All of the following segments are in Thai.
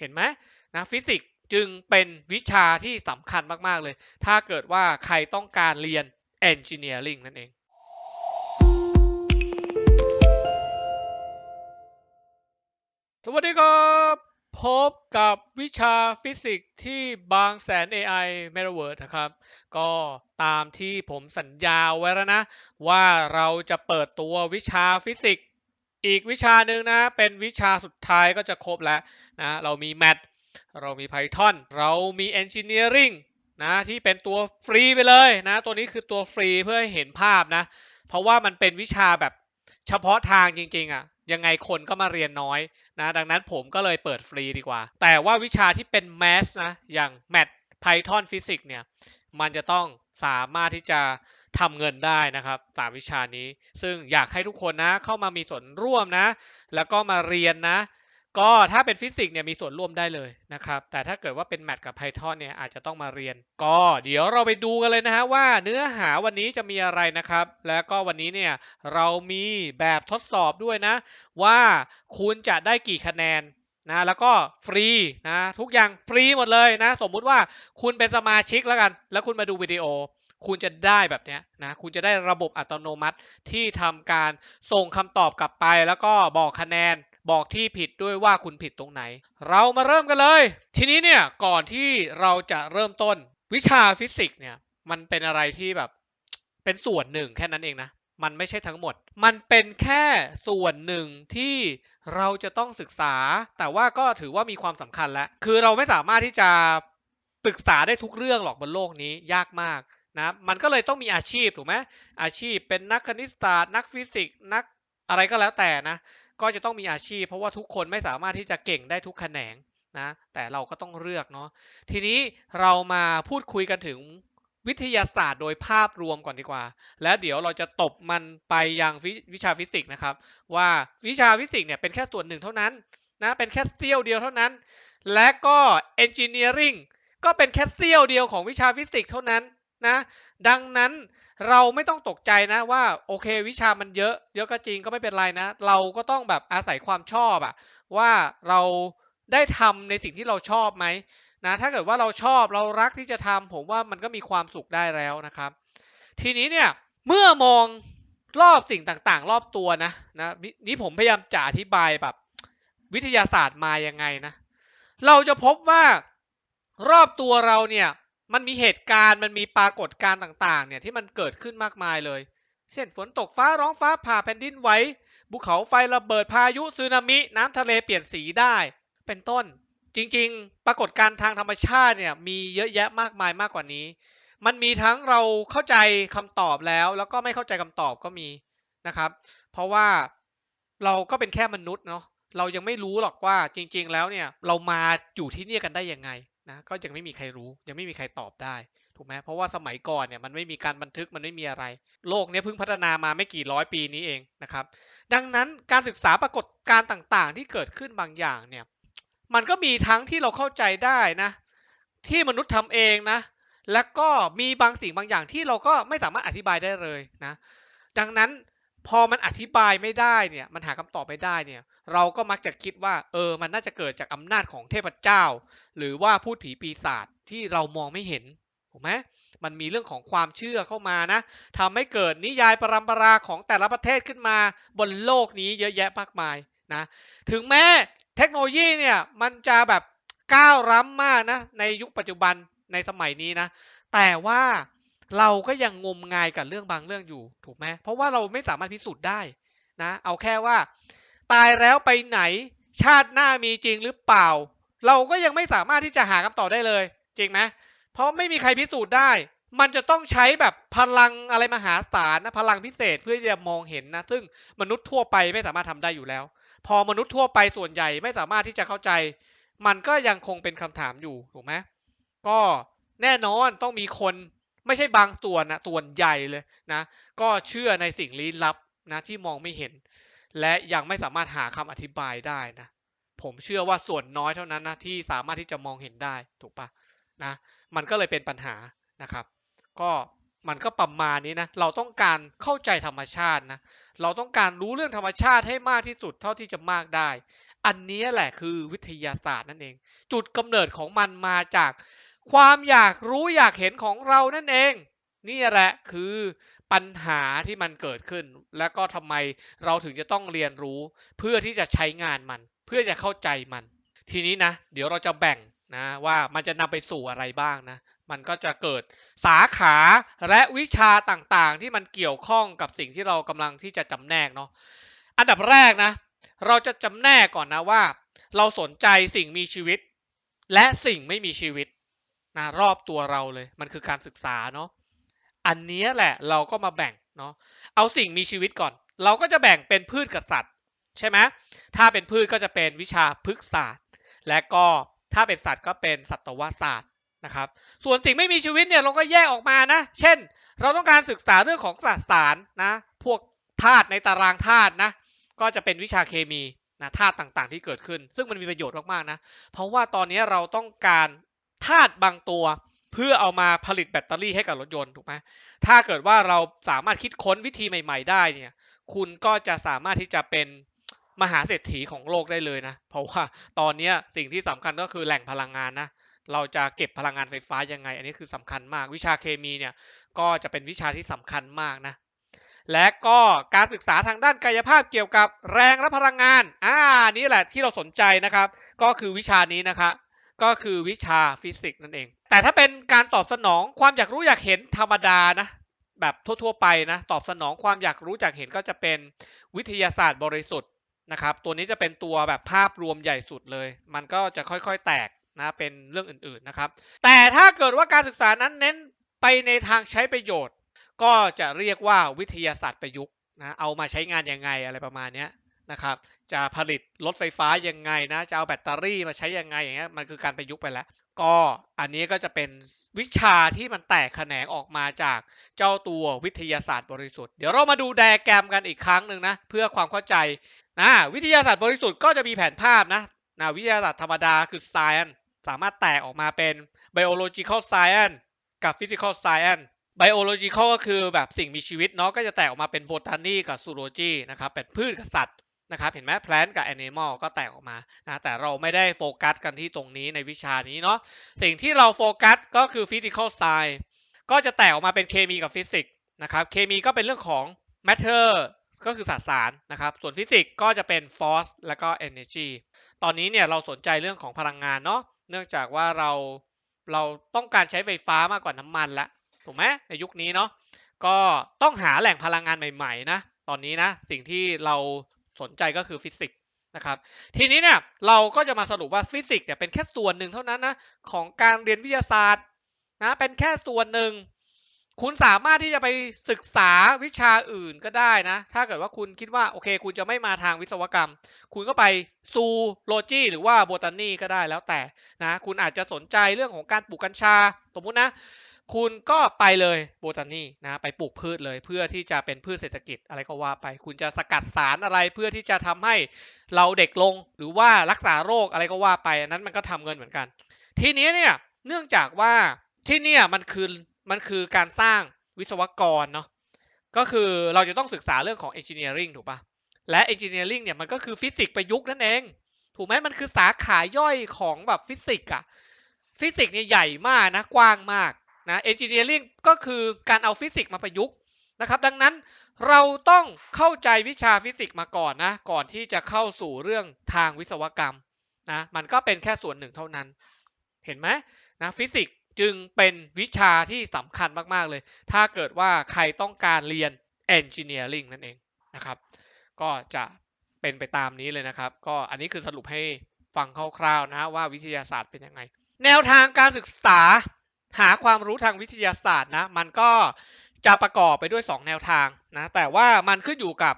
เห็นไหมนะฟิสิกส์จึงเป็นวิชาที่สำคัญมาก ๆ เลย ถ้าเกิดว่าใครต้องการเรียน Engineering นั่นเองสวัสดีครับพบกับวิชาฟิสิกส์ที่บางแสน AI Metaverse นะครับ ก็ตามที่ผมสัญญาไว้แล้วนะ ว่าเราจะเปิดตัววิชาฟิสิกส์ อีกวิชาหนึ่งนะ เป็นวิชาสุดท้ายก็จะครบแล้วนะ เรามี Math เรามี Python เรามี Engineering นะที่เป็นตัวฟรีไปเลยนะ ตัวนี้คือตัวฟรีเพื่อให้เห็นภาพนะ เพราะว่ามันเป็นวิชาแบบเฉพาะทางจริง ๆอะ่ะยังไงคนก็มาเรียนน้อยนะ ดังนั้นผมก็เลยเปิดฟรีดีกว่า แต่ว่าวิชาที่เป็นแมสนะ อย่าง Math Python Physics เนี่ย มันจะต้องสามารถที่จะ ทำเงินได้นะครับสามวิชานี้ ซึ่งอยากให้ทุกคนนะเข้ามามีส่วนร่วมนะ แล้วก็มาเรียนนะ ก็ถ้าเป็นฟิสิกส์เนี่ยมีส่วนร่วมได้เลยนะครับ แต่ถ้าเกิดว่าเป็นแมทกับ Python เนี่ยอาจจะต้องมาเรียน ก็เดี๋ยวเราไปดูกันเลยนะฮะว่าเนื้อหาวันนี้จะมีอะไรนะครับ แล้วก็วันนี้เนี่ยเรามีแบบทดสอบด้วยนะ ว่าคุณจะได้กี่คะแนนนะแล้วก็ฟรีนะทุกอย่างฟรีหมดเลยนะ สมมุติว่าคุณเป็นสมาชิกแล้วกัน แล้วคุณมาดูวิดีโอ คุณจะได้แบบเนี้ยนะคุณจะได้ระบบอัตโนมัติที่ทำการส่งคำตอบกลับไป แล้วก็บอกคะแนนบอกที่ผิดด้วยว่าคุณผิดตรงไหน เรามาเริ่มกันเลย ทีนี้เนี่ยก่อนที่เราจะเริ่มต้นวิชาฟิสิกส์เนี่ยมันเป็นอะไรที่แบบเป็นส่วนหนึ่งแค่นั้นเองนะมันไม่ใช่ทั้งหมด มันเป็นแค่ส่วนหนึ่งที่เราจะต้องศึกษา แต่ว่าก็ถือว่ามีความสำคัญแล้ว คือเราไม่สามารถที่จะปรึกษาได้ทุกเรื่องหรอกบนโลกนี้ยากมาก นะมันก็เลยต้องมีอาชีพถูกไหมอาชีพเป็นนักคณิตศาสตร์นักฟิสิกส์นักอะไรก็แล้วแต่นะ ก็จะต้องมีอาชีพ เพราะว่าทุกคนไม่สามารถที่จะเก่งได้ทุกแขนงนะ แต่เราก็ต้องเลือกเนาะทีนี้เรามาพูดคุยกันถึงวิทยาศาสตร์โดยภาพรวมก่อนดีกว่า แล้วเดี๋ยวเราจะตบมันไปยังวิชาฟิสิกส์นะครับ ว่าวิชาฟิสิกส์เนี่ยเป็นแค่ส่วนหนึ่งเท่านั้นนะเป็นแค่เสี้ยวเดียวเท่านั้น และก็ engineering ก็เป็นแค่เสี้ยวเดียวของวิชาฟิสิกส์เท่านั้น นะดังนั้นเราไม่ต้องตกใจนะว่าโอเควิชามันเยอะ เยอะก็จริงก็ไม่เป็นไรนะ เราก็ต้องแบบอาศัยความชอบอะว่าเราได้ทำในสิ่งที่เราชอบไหมนะถ้าเกิดว่าเราชอบเรารักที่จะทำผมว่ามันก็มีความสุขได้แล้วนะครับ ทีนี้เนี่ยเมื่อมองรอบสิ่งต่างๆ รอบตัวนะนะนี่ผมพยายามจะอธิบายแบบวิทยาศาสตร์มายังไงนะ เราจะพบว่ารอบตัวเราเนี่ย มันมีเหตุการณ์มันมีปรากฏการณ์ต่างๆ เนี่ยที่มันเกิดขึ้นมากมายเลย เช่นฝนตกฟ้าร้องฟ้าผ่าแผ่นดินไหวภูเขาไฟระเบิดพายุสึนามิ น้ำทะเลเปลี่ยนสีได้ เป็นต้น จริงๆ ปรากฏการณ์ทางธรรมชาติเนี่ยมีเยอะแยะมากมายมากกว่านี้ มันมีทั้งเราเข้าใจคำตอบแล้ว แล้วก็ไม่เข้าใจคำตอบก็มีนะครับ เพราะว่าเราก็เป็นแค่มนุษย์เนาะเรายังไม่รู้หรอกว่าจริง ๆ แล้วเนี่ยเรามาอยู่ที่นี่กันได้ยังไง นะก็ยังไม่มีใครรู้ ยังไม่มีใครตอบได้ถูกไหมเพราะว่าสมัยก่อนเนี่ยมันไม่มีการบันทึกมันไม่มีอะไร โลกนี้เพิ่งพัฒนามาไม่กี่ร้อยปีนี้เองนะครับ ดังนั้นการศึกษาปรากฏการต่างๆ ที่เกิดขึ้นบางอย่างเนี่ยมันก็มีทั้งที่เราเข้าใจได้นะ ที่มนุษย์ทำเองนะ และก็มีบางสิ่งบางอย่างที่เราก็ไม่สามารถอธิบายได้เลยนะ ดังนั้น พอมันอธิบายไม่ได้เนี่ย มันหาคำตอบไม่ได้เนี่ย เราก็มักจะคิดว่า เออ มันน่าจะเกิดจากอำนาจของเทพเจ้า หรือว่าพูดผีปีศาจที่เรามองไม่เห็นถูกไหมมันมีเรื่องของความเชื่อเข้ามานะทำให้เกิดนิยายปรำปราของแต่ละประเทศขึ้นมาบนโลกนี้เยอะแยะมากมายนะ ถึงแม้เทคโนโลยีเนี่ยมันจะแบบก้าวล้ำมากนะในยุคปัจจุบันในสมัยนี้นะ แต่ว่า เราก็ยังงมงายกับเรื่องบางเรื่องอยู่ถูกไหมเพราะว่าเราไม่สามารถพิสูจน์ได้นะเอาแค่ว่า ตายแล้วไปไหนชาติหน้ามีจริงหรือเปล่า เราก็ยังไม่สามารถที่จะหาคำตอบได้เลย จริงไหมเพราะไม่มีใครพิสูจน์ได้ มันจะต้องใช้แบบพลังอะไรมหาศาลนะพลังพิเศษเพื่อจะมองเห็นนะ ซึ่งมนุษย์ทั่วไปไม่สามารถทำได้อยู่แล้ว พอมนุษย์ทั่วไปส่วนใหญ่ไม่สามารถที่จะเข้าใจ มันก็ยังคงเป็นคำถามอยู่ถูกไหมก็แน่นอนต้องมีคน ไม่ใช่บางส่วนนะส่วนใหญ่เลยนะ ก็เชื่อในสิ่งลี้ลับนะที่มองไม่เห็น และยังไม่สามารถหาคำอธิบายได้นะ ผมเชื่อว่าส่วนน้อยเท่านั้นนะที่สามารถที่จะมองเห็นได้ถูกปะนะ มันก็เลยเป็นปัญหานะครับ ก็มันก็ประมาณนี้นะ เราต้องการเข้าใจธรรมชาตินะ เราต้องการรู้เรื่องธรรมชาติให้มากที่สุดเท่าที่จะมากได้ อันนี้แหละคือวิทยาศาสตร์นั่นเอง จุดกำเนิดของมันมาจาก ความอยากรู้อยากเห็นของเรานั่นเอง นี่แหละคือปัญหาที่มันเกิดขึ้น และก็ทำไมเราถึงจะต้องเรียนรู้ เพื่อที่จะใช้งานมัน เพื่อจะเข้าใจมัน ทีนี้นะ เดี๋ยวเราจะแบ่งนะว่ามันจะนำไปสู่อะไรบ้างนะ มันก็จะเกิดสาขาและวิชาต่างๆ ที่มันเกี่ยวข้องกับสิ่งที่เรากำลังที่จะจำแนกเนาะอันดับแรกนะ เราจะจำแนกก่อนนะว่า เราสนใจสิ่งมีชีวิต และสิ่งไม่มีชีวิต นะรอบตัวเราเลย มันคือการศึกษาเนาะอันนี้แหละเราก็มาแบ่งเนาะเอาสิ่งมีชีวิตก่อน เราก็จะแบ่งเป็นพืชกับสัตว์ใช่ไหมถ้าเป็นพืชก็จะเป็นวิชาพฤกษศาสตร์ และก็ถ้าเป็นสัตว์ก็เป็นสัตวศาสตร์นะครับ ส่วนสิ่งไม่มีชีวิตเนี่ยเราก็แยกออกมานะ เช่น เราต้องการศึกษาเรื่องของสสารนะพวกธาตุในตารางธาตุนะก็จะเป็นวิชาเคมีนะธาตุต่างๆ ที่เกิดขึ้น ซึ่งมันมีประโยชน์มากๆนะเพราะว่าตอนนี้เราต้องการ ธาตุบางตัวเพื่อเอามาผลิตแบตเตอรี่ให้กับรถยนต์ถูกไหมถ้าเกิดว่าเราสามารถคิดค้นวิธีใหม่ ๆ ได้เนี่ย คุณก็จะสามารถที่จะเป็นมหาเศรษฐีของโลกได้เลยนะ เพราะว่าตอนนี้สิ่งที่สำคัญก็คือแหล่งพลังงานนะ เราจะเก็บพลังงานไฟฟ้ายังไง อันนี้คือสำคัญมาก วิชาเคมีเนี่ยก็จะเป็นวิชาที่สำคัญมากนะ และก็การศึกษาทางด้านกายภาพเกี่ยวกับแรงและพลังงาน อ่า นี่แหละที่เราสนใจนะครับ ก็คือวิชานี้นะครับ ก็คือวิชาฟิสิกส์นั่นเอง แต่ถ้าเป็นการตอบสนองความอยากรู้อยากเห็นธรรมดานะ แบบทั่วๆไปนะ ตอบสนองความอยากรู้อยากเห็นก็จะเป็นวิทยาศาสตร์บริสุทธิ์นะครับ ตัวนี้จะเป็นตัวแบบภาพรวมใหญ่สุดเลย มันก็จะค่อยๆแตกนะ เป็นเรื่องอื่นๆนะครับ แต่ถ้าเกิดว่าการศึกษานั้นเน้นไปในทางใช้ประโยชน์ ก็จะเรียกว่าวิทยาศาสตร์ประยุกต์นะ เอามาใช้งานยังไงอะไรประมาณเนี้ย นะครับจะผลิตรถไฟฟ้ายังไงนะจะเอาแบตเตอรี่มาใช้ยังไงอย่างเงี้ยมันคือการประยุกต์ไปแล้ว ก็อันนี้ก็จะเป็นวิชาที่มันแตกแขนงออกมาจากเจ้าตัววิทยาศาสตร์บริสุทธิ์เดี๋ยวเรามาดูไดแกรมกันอีกครั้งหนึ่งนะเพื่อความเข้าใจนะวิทยาศาสตร์บริสุทธิ์ก็จะมีแผนภาพนะนะวิทยาศาสตร์ธรรมดาคือ science สามารถแตกออกมาเป็น biological science กับ physical science biological ก็คือแบบสิ่งมีชีวิตเนาะก็จะแตกออกมาเป็น botany กับ zoology นะครับเป็นพืชกับสัตว์ นะครับเห็นไหม plant กับ animal ก็แตกออกมานะแต่เราไม่ได้โฟกัสกันที่ตรงนี้ในวิชานี้เนาะสิ่งที่เราโฟกัสก็คือ physical science ก็จะแตกออกมาเป็นเคมีกับฟิสิกส์นะครับเคมีก็เป็นเรื่องของ matter ก็คือสสารนะครับส่วนฟิสิกส์ก็จะเป็น force แล้วก็ energy ตอนนี้เนี่ยเราสนใจเรื่องของพลังงานเนาะเนื่องจากว่าเราเราต้องการใช้ไฟฟ้ามากกว่าน้ำมันละถูกไหมในยุคนี้เนาะก็ต้องหาแหล่งพลังงานใหม่ๆนะตอนนี้นะสิ่งที่เรา สนใจก็คือฟิสิกส์นะครับ ทีนี้เนี่ยเราก็จะมาสรุปว่าฟิสิกส์เนี่ยเป็นแค่ส่วนหนึ่งเท่านั้นนะของการเรียนวิทยาศาสตร์นะเป็นแค่ส่วนหนึ่ง คุณสามารถที่จะไปศึกษาวิชาอื่นก็ได้นะ ถ้าเกิดว่าคุณคิดว่าโอเค คุณจะไม่มาทางวิศวกรรม คุณก็ไปซูโลจีหรือว่าโบตานีก็ได้แล้วแต่นะ คุณอาจจะสนใจเรื่องของการปลูกกัญชา สมมุตินะ คุณก็ไปเลยโบตานีนะไปปลูกพืชเลยเพื่อที่จะเป็นพืชเศรษฐกิจอะไรก็ว่าไป คุณจะสกัดสารอะไรเพื่อที่จะทำให้เราเด็กลงหรือว่ารักษาโรคอะไรก็ว่าไปอันนั้นมันก็ทำเงินเหมือนกัน ทีนี้เนี่ยเนื่องจากว่าที่เนี่ยมันคือมันคือการสร้างวิศวกรเนาะก็คือเราจะต้องศึกษาเรื่องของ engineering ถูกปะและ engineering เนี่ยมันก็คือฟิสิกส์ประยุกต์นั่นเอง ถูกไหมมันคือสาขาย่อยของแบบฟิสิกส์อะฟิสิกส์เนี่ยใหญ่มากนะกว้างมาก นะ engineering ก็คือการเอาฟิสิกส์มาประยุกต์นะครับ ดังนั้นเราต้องเข้าใจวิชาฟิสิกส์มาก่อนนะ ก่อนที่จะเข้าสู่เรื่องทางวิศวกรรมนะ มันก็เป็นแค่ส่วนหนึ่งเท่านั้น เห็นไหมนะฟิสิกส์จึงเป็นวิชาที่สำคัญมาก ๆ เลย ถ้าเกิดว่าใครต้องการเรียน engineering นั่นเองนะครับ ก็จะเป็นไปตามนี้เลยนะครับ ก็อันนี้คือสรุปให้ฟังคร่าวๆนะว่าวิทยาศาสตร์เป็นยังไง แนวทางการศึกษา หาความรู้ทางวิทยาศาสตร์นะมันก็จะประกอบไปด้วย 2 แนวทางนะแต่ว่ามันขึ้นอยู่กับ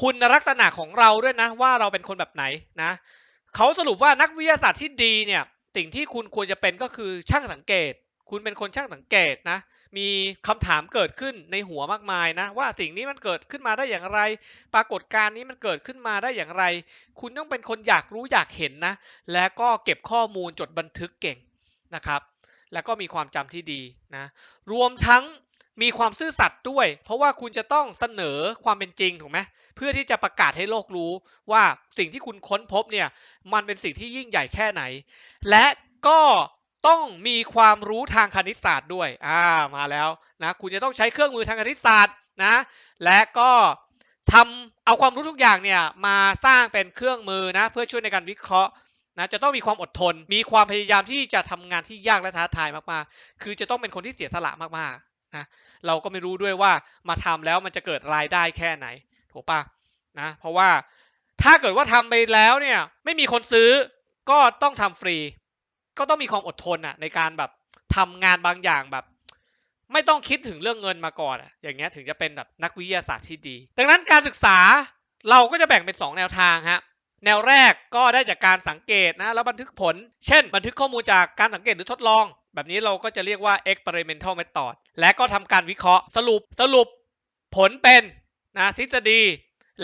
คุณลักษณะของเราด้วยนะว่าเราเป็นคนแบบไหนนะเขาสรุปว่านักวิทยาศาสตร์ที่ดีเนี่ยสิ่งที่คุณควรจะเป็นก็คือช่างสังเกต คุณเป็นคนช่างสังเกตนะมีคำถามเกิดขึ้นในหัวมากมายนะว่าสิ่งนี้มันเกิดขึ้นมาได้อย่างไร ปรากฏการณ์นี้มันเกิดขึ้นมาได้อย่างไร คุณต้องเป็นคนอยากรู้อยากเห็นนะและก็เก็บข้อมูลจดบันทึกเก่งนะครับ แล้วก็มีความจำที่ดีนะรวมทั้งมีความซื่อสัตย์ด้วย เพราะว่าคุณจะต้องเสนอความเป็นจริงถูกไหมเพื่อที่จะประกาศให้โลกรู้ว่าสิ่งที่คุณค้นพบเนี่ยมันเป็นสิ่งที่ยิ่งใหญ่แค่ไหน และก็ต้องมีความรู้ทางคณิตศาสตร์ด้วยอ่ามาแล้วนะคุณจะต้องใช้เครื่องมือทางคณิตศาสตร์นะและก็ทำเอาความรู้ทุกอย่างเนี่ยมาสร้างเป็นเครื่องมือนะเพื่อช่วยในการวิเคราะห์ นะจะต้องมีความอดทน มีความพยายามที่จะทำงานที่ยากและท้าทายมากๆ คือจะต้องเป็นคนที่เสียสละมากๆนะเราก็ไม่รู้ด้วยว่ามาทำแล้วมันจะเกิดรายได้แค่ไหนถูกปะนะเพราะว่าถ้าเกิดว่าทำไปแล้วเนี่ยไม่มีคนซื้อก็ต้องทำฟรี ก็ต้องมีความอดทนอะในการแบบทำงานบางอย่างแบบ ไม่ต้องคิดถึงเรื่องเงินมาก่อนอะอย่างเงี้ยถึงจะเป็นแบบนักวิทยาศาสตร์ที่ดี ดังนั้นการศึกษาเราก็จะแบ่งเป็น 2 แนวทางฮะ แนวแรกก็ได้จากการสังเกตนะแล้วบันทึกผล เช่น บันทึกข้อมูลจากการสังเกตหรือทดลอง แบบนี้เราก็จะเรียกว่า experimental method และก็ทำการวิเคราะห์สรุปสรุปผลเป็นนะทฤษฎี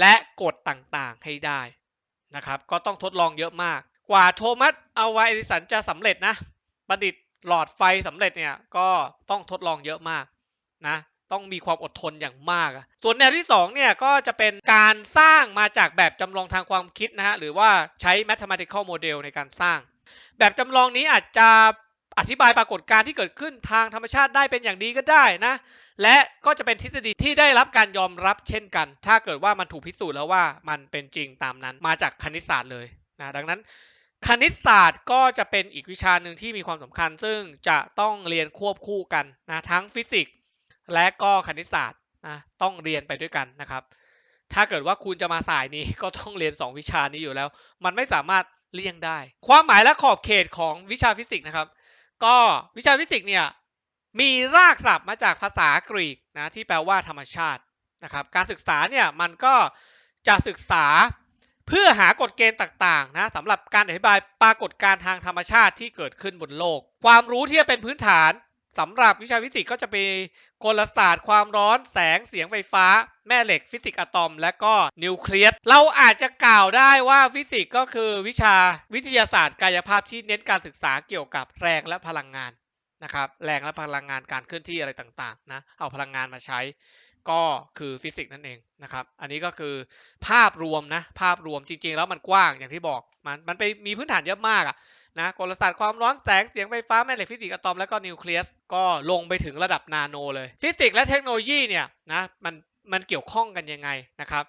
และกฎต่างๆให้ได้นะครับก็ต้องทดลองเยอะมาก กว่าโทมัสเอัลวเอดิสันจะสำเร็จนะประดิษฐ์หลอดไฟสำเร็จเนี่ยก็ต้องทดลองเยอะมากนะ ต้องมีความอดทนอย่างมาก ส่วนแนวที่2เนี่ยก็จะเป็นการสร้างมาจากแบบจำลองทางความคิดนะฮะหรือว่าใช้ mathematical model ในการสร้าง แบบจำลองนี้อาจจะอธิบายปรากฏการณ์ที่เกิดขึ้นทางธรรมชาติได้เป็นอย่างดีก็ได้นะ และก็จะเป็นทฤษฎีที่ได้รับการยอมรับเช่นกัน ถ้าเกิดว่ามันถูกพิสูจน์แล้วว่ามันเป็นจริงตามนั้นมาจากคณิตศาสตร์เลยนะดังนั้น คณิตศาสตร์ก็จะเป็นอีกวิชาหนึ่งที่มีความสำคัญ ซึ่งจะต้องเรียนควบคู่กันนะทั้งฟิสิกส์ และก็คณิตศาสตร์นะต้องเรียนไปด้วยกันนะครับ ถ้าเกิดว่าคุณจะมาสายนี้ก็ต้องเรียน 2 วิชานี้อยู่แล้ว มันไม่สามารถเลี่ยงได้ ความหมายและขอบเขตของวิชาฟิสิกส์นะครับ ก็วิชาฟิสิกส์เนี่ยมีรากศัพท์มาจากภาษากรีกนะที่แปลว่าธรรมชาตินะครับการศึกษาเนี่ยมันก็จะศึกษาเพื่อหากฎเกณฑ์ต่างๆนะสำหรับการอธิบายปรากฏการณ์ทางธรรมชาติที่เกิดขึ้นบนโลก ความรู้ที่จะเป็นพื้นฐาน สำหรับวิชาฟิสิกส์ก็จะเป็นกลศาสตร์ความร้อนแสงเสียงไฟฟ้า แม่เหล็กฟิสิกส์อะตอม และก็นิวเคลียสเราอาจจะกล่าวได้ว่าฟิสิกส์ก็คือวิชาวิทยาศาสตร์กายภาพที่เน้นการศึกษาเกี่ยวกับแรงและพลังงานนะครับแรงและพลังงานการเคลื่อนที่อะไรต่างๆนะเอาพลังงานมาใช้ก็คือฟิสิกส์นั่นเองนะครับ อันนี้ก็คือภาพรวมนะภาพรวมจริงๆ แล้วมันกว้างอย่างที่บอกมันมันไปมีพื้นฐานเยอะมากอะ นะกลศาสตร์ความร้อนแสงเสียงไฟฟ้าแม่เหล็กฟิสิกส์อะตอมและก็นิวเคลียสก็ลงไปถึงระดับนาโนเลย ฟิสิกส์และเทคโนโลยีเนี่ยนะมันมันเกี่ยวข้องกันยังไงนะครับ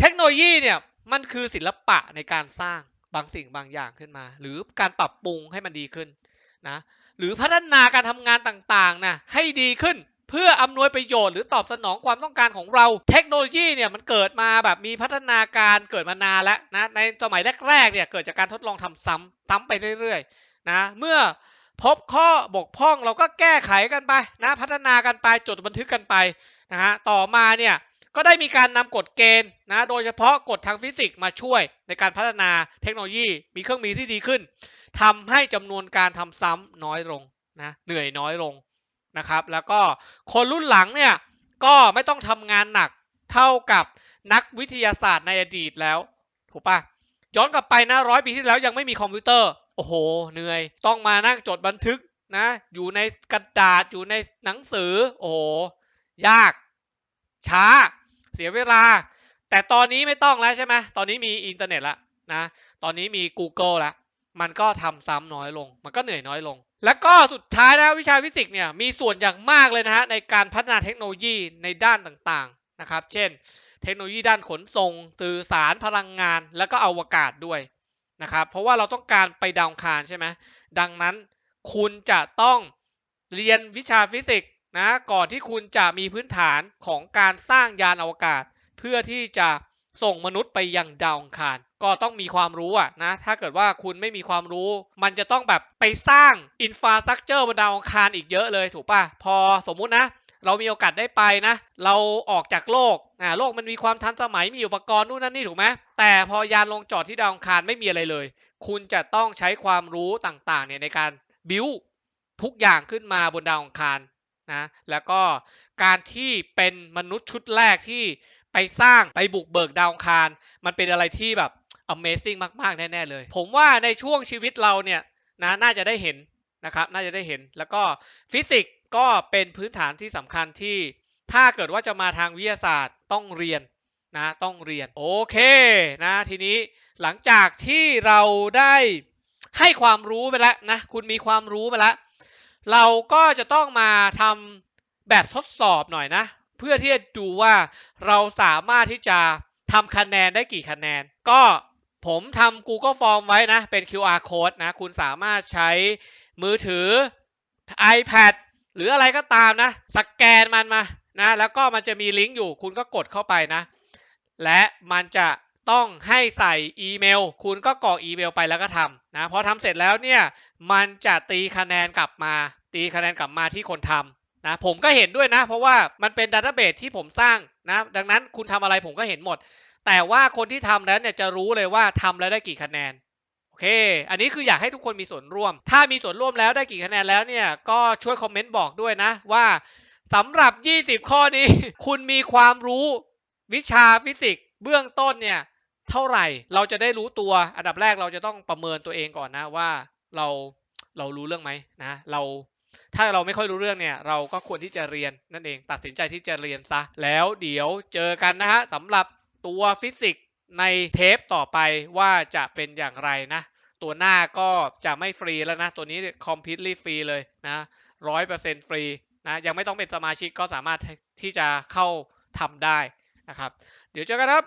เทคโนโลยีเนี่ยมันคือศิลปะในการสร้างบางสิ่งบางอย่างขึ้นมา หรือการปรับปรุงให้มันดีขึ้นนะหรือพัฒนาการทำงานต่างๆนะให้ดีขึ้น เพื่ออำนวยประโยชน์หรือตอบสนองความต้องการของเรา เทคโนโลยีเนี่ยมันเกิดมาแบบมีพัฒนาการเกิดมานานแล้วนะในสมัยแรกๆเนี่ยเกิดจากการทดลองทำซ้ำซ้ำไปเรื่อยๆนะเมื่อพบข้อบกพร่องเราก็แก้ไขกันไปนะพัฒนากันไปจดบันทึกกันไปนะฮะต่อมาเนี่ยก็ได้มีการนำกฎเกณฑ์นะโดยเฉพาะกฎทางฟิสิกส์มาช่วยในการพัฒนาเทคโนโลยี มีเครื่องมือที่ดีขึ้นทำให้จำนวนการทำซ้ำน้อยลงนะเหนื่อยน้อยลง นะครับ แล้วก็คนรุ่นหลังเนี่ยก็ไม่ต้องทำงานหนักเท่ากับนักวิทยาศาสตร์ในอดีตแล้ว ถูกปะย้อนกลับไปนะร้อยปีที่แล้วยังไม่มีคอมพิวเตอร์ โอ้โห เหนื่อย ต้องมานั่งจดบันทึกนะ อยู่ในกระดาษอยู่ในหนังสือ โอ้โห ยาก ช้า เสียเวลา แต่ตอนนี้ไม่ต้องแล้วใช่ไหมตอนนี้มีอินเทอร์เน็ตแล้วนะ ตอนนี้มี Google แล้วมันก็ทำซ้ำน้อยลง มันก็เหนื่อยน้อยลง แล้วก็สุดท้ายนะวิชาฟิสิกส์เนี่ยมีส่วนอย่างมากเลยนะฮะในการพัฒนาเทคโนโลยีในด้านต่างๆนะครับ เช่น เทคโนโลยีด้านขนส่งสื่อสารพลังงาน แล้วก็อวกาศด้วยนะครับเพราะว่าเราต้องการไปดาวคารใช่ไหมดังนั้นคุณจะต้องเรียนวิชาฟิสิกส์นะก่อนที่คุณจะมีพื้นฐานของการสร้างยานอวกาศ เพื่อที่จะ ส่งมนุษย์ไปยังดาวอังคาร ก็ต้องมีความรู้อะนะ ถ้าเกิดว่าคุณไม่มีความรู้ มันจะต้องแบบไปสร้างอินฟาสตรักเจอร์บนดาวอังคารอีกเยอะเลยถูกป่ะ พอสมมุตินะ เรามีโอกาสได้ไปนะ เราออกจากโลกอ่าโลกมันมีความทันสมัยมีอุปกรณ์นู่นนั่นนี่ถูกไหมแต่พอยานลงจอดที่ดาวอังคารไม่มีอะไรเลย คุณจะต้องใช้ความรู้ต่างๆเนี่ยในการบิวทุกอย่างขึ้นมาบนดาวอังคารนะแล้วก็การที่เป็นมนุษย์ชุดแรกที่ ไปสร้างไปบุกเบิกดาวอังคาร มันเป็นอะไรที่แบบ Amazing มาก ๆ แน่ ๆ เลย ผมว่าในช่วงชีวิตเราเนี่ยนะน่าจะได้เห็นนะครับ น่าจะได้เห็น แล้วก็ฟิสิกส์ก็เป็นพื้นฐานที่สำคัญที่ถ้าเกิดว่าจะมาทางวิทยาศาสตร์ต้องเรียนนะต้องเรียน โอเคนะทีนี้หลังจากที่เราได้ให้ความรู้ไปแล้วนะคุณมีความรู้ไปแล้ว เราก็จะต้องมาทำแบบทดสอบหน่อยนะ เพื่อที่จะดูว่าเราสามารถที่จะทำคะแนนได้กี่คะแนน ก็ผมทำ Google Form ไว้นะ เป็น QR code นะ คุณสามารถใช้มือถือ iPad หรืออะไรก็ตามนะ สแกนมันมานะ แล้วก็มันจะมีลิงก์อยู่ คุณก็กดเข้าไปนะ และมันจะต้องให้ใส่อีเมล คุณก็กรอกอีเมลไปแล้วก็ทำนะ พอทำเสร็จแล้วเนี่ย มันจะตีคะแนนกลับมา ตีคะแนนกลับมาที่คนทำ นะผมก็เห็นด้วยนะ เพราะว่ามันเป็นดัตเตอร์เบสที่ผมสร้างนะ ดังนั้นคุณทำอะไรผมก็เห็นหมด แต่ว่าคนที่ทำแล้วเนี่ยจะรู้เลยว่าทำแล้วได้กี่คะแนนโอเค อันนี้คืออยากให้ทุกคนมีส่วนร่วม ถ้ามีส่วนร่วมแล้วได้กี่คะแนนแล้วเนี่ย ก็ช่วยคอมเมนต์บอกด้วยนะ ว่าสำหรับ 20 ข้อนี้ คุณมีความรู้วิชาฟิสิกส์เบื้องต้นเนี่ยเท่าไหร่ เราจะได้รู้ตัว อันดับแรกเราจะต้องประเมินตัวเองก่อนนะว่าเราเรารู้เรื่องไหมนะ เรา ถ้าเราไม่ค่อยรู้เรื่องเนี่ย เราก็ควรที่จะเรียนนั่นเอง ตัดสินใจที่จะเรียนซะ แล้วเดี๋ยวเจอกันนะฮะสำหรับตัวฟิสิกส์ในเทปต่อไปว่าจะเป็นอย่างไรนะ ตัวหน้าก็จะไม่ฟรีแล้วนะ ตัวนี้ completely ฟรีเลยนะร้อยเปอร์เซ็นต์ฟรีนะยังไม่ต้องเป็นสมาชิกก็สามารถที่จะเข้าทำได้นะครับ เดี๋ยวเจอกันครับ